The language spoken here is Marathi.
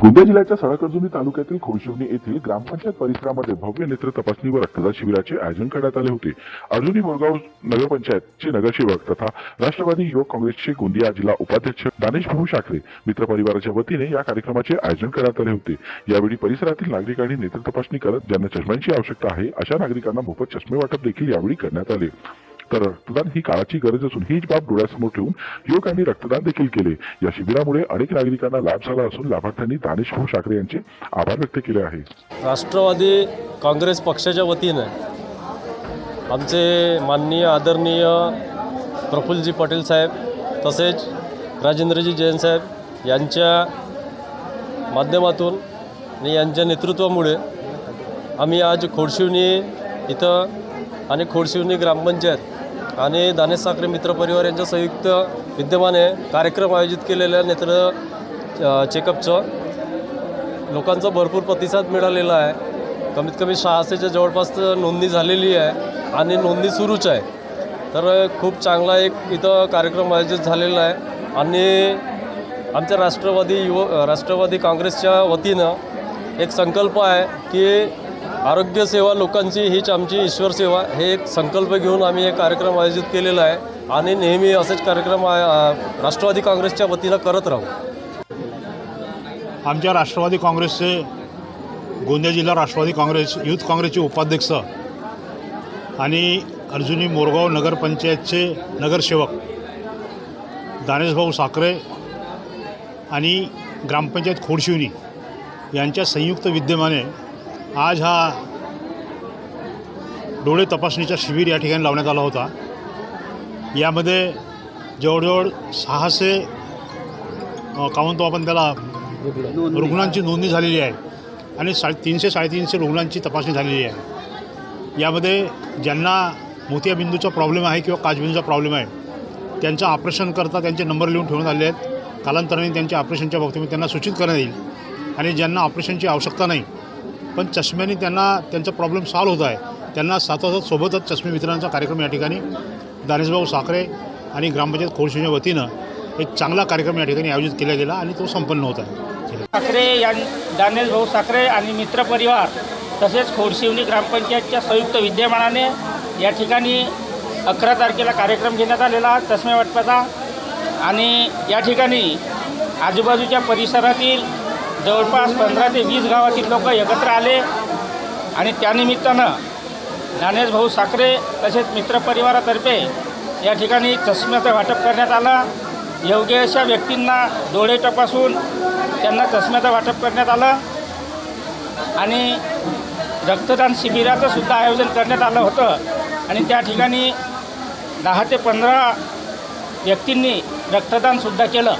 गोंदिया जिल्ह्याच्या सडाकर्जुनी तालुक्यातील खोडशिवणी येथील ग्रामपंचायत परिसरामध्ये भव्य नेत्र तपासणी व रक्तदान शिबिराचे आयोजन करण्यात आले होते. अर्जुनी मोरगाव नगरपंचायतचे नगरसेवक तथा राष्ट्रवादी युवक काँग्रेसचे गोंदिया जिल्हा उपाध्यक्ष दानेश भाऊ शाकरे मित्र परिवाराच्या वतीने या कार्यक्रमाचे आयोजन करण्यात आले होते. यावेळी परिसरातील नागरिकांनी नेत्र तपासणी करत ज्यांना चष्म्यांची आवश्यकता आहे अशा नागरिकांना मोफत चष्मे वाटप देखील यावेळी करण्यात आले. तर रक्तदान ही काळाची गरज असून हीच बाब डोळ्यासमोर ठेवून युवकांनी रक्तदान देखील केले. या शिबिरामुळे अनेक नागरिकांना लाभ झाला असून लाभार्थ्यांनी दानेशभाऊ ठाकरे यांचे आभार व्यक्त केले आहे. राष्ट्रवादी काँग्रेस पक्षाच्या वतीने आमचे माननीय आदरणीय प्रफुल्लजी पटेल साहेब तसेच राजेंद्रजी जैन साहेब यांच्या माध्यमातून आणि यांच्या नेतृत्वामुळे आम्ही आज खोडशिवनी इथं आणि खोडशिवनी ग्रामपंचायत आणि दानेश साखरे मित्र परिवार यांच्या संयुक्त विद्यमाने कार्यक्रम आयोजित केलेल्या नेत्र चेकअपचं लोकांचा भरपूर प्रतिसाद मिळालेला आहे. कमीत कमी सहाशेच्या जवळपास नोंदणी झालेली आहे आणि नोंदणी सुरूच आहे. तर खूप चांगला एक इथं कार्यक्रम आयोजित झालेला आहे आणि आमच्या राष्ट्रवादी युव राष्ट्रवादी काँग्रेसच्या वतीनं एक संकल्प आहे की आरोग्यसेवा लोकांची हीच आमची ईश्वर सेवा. हे एक संकल्प घेऊन आम्ही एक कार्यक्रम आयोजित केलेला आहे आणि नेहमी असेच कार्यक्रम राष्ट्रवादी काँग्रेसच्या वतीनं करत राहू. आमच्या राष्ट्रवादी काँग्रेसचे गोंदिया जिल्हा राष्ट्रवादी काँग्रेस युथ काँग्रेसचे उपाध्यक्ष आणि अर्जुनी मोरगाव नगरपंचायतचे नगरसेवक दानेशभाऊ साखरे आणि ग्रामपंचायत खोडशिवनी यांच्या संयुक्त विद्यमाने आज हा डोळे तपासणीचा शिबिर या ठिकाणी लावण्यात आला होता. यामध्ये जवळजवळ सहाशे का म्हणतो आपण त्याला रुग्णांची नोंदणी झालेली आहे आणि साडे तीनशे साडेतीनशे रुग्णांची तपासणी झालेली आहे. यामध्ये ज्यांना मोतियाबिंदूचा प्रॉब्लेम आहे किंवा काजबिंदूचा प्रॉब्लेम आहे त्यांचं ऑपरेशन करता त्यांचे नंबर लिहून ठेवण्यात आले आहेत. कालांतराने त्यांच्या ऑपरेशनच्या बाबतीमध्ये त्यांना सूचित करण्यात येईल. आणि ज्यांना ऑपरेशनची आवश्यकता नाही पण चष्म्याने त्यांना त्यांचा प्रॉब्लेम सॉल्व्ह होत आहे. त्यांना साथोसाथ सोबतच चष्मे वितरणाचा कार्यक्रम या ठिकाणी दानेशभाऊ साखरे आणि ग्रामपंचायत खोडशिवच्या वतीनं एक चांगला कार्यक्रम या ठिकाणी आयोजित केला गेला आणि तो संपन्न होत आहे. साखरे यां दानेश भाऊ साखरे आणि मित्रपरिवार तसेच खोडशिवनी ग्रामपंचायतच्या संयुक्त विद्यमानाने या ठिकाणी अकरा तारखेला कार्यक्रम घेण्यात आलेला चष्मे वाटपाचा. आणि या ठिकाणी आजूबाजूच्या परिसरातील जवळपास पंधरा ते वीस गावातील लोक एकत्र आले आणि त्यानिमित्तानं ज्ञानेश भाऊ साखरे तसेच मित्रपरिवारातर्फे या ठिकाणी चष्म्याचं वाटप करण्यात आलं. योग्य अशा व्यक्तींना डोळे तपासून त्यांना चष्म्याचं वाटप करण्यात आलं. आणि रक्तदान शिबिराचं सुद्धा आयोजन करण्यात आलं होतं. आणि त्या ठिकाणी दहा ते पंधरा व्यक्तींनी रक्तदानसुद्धा केलं.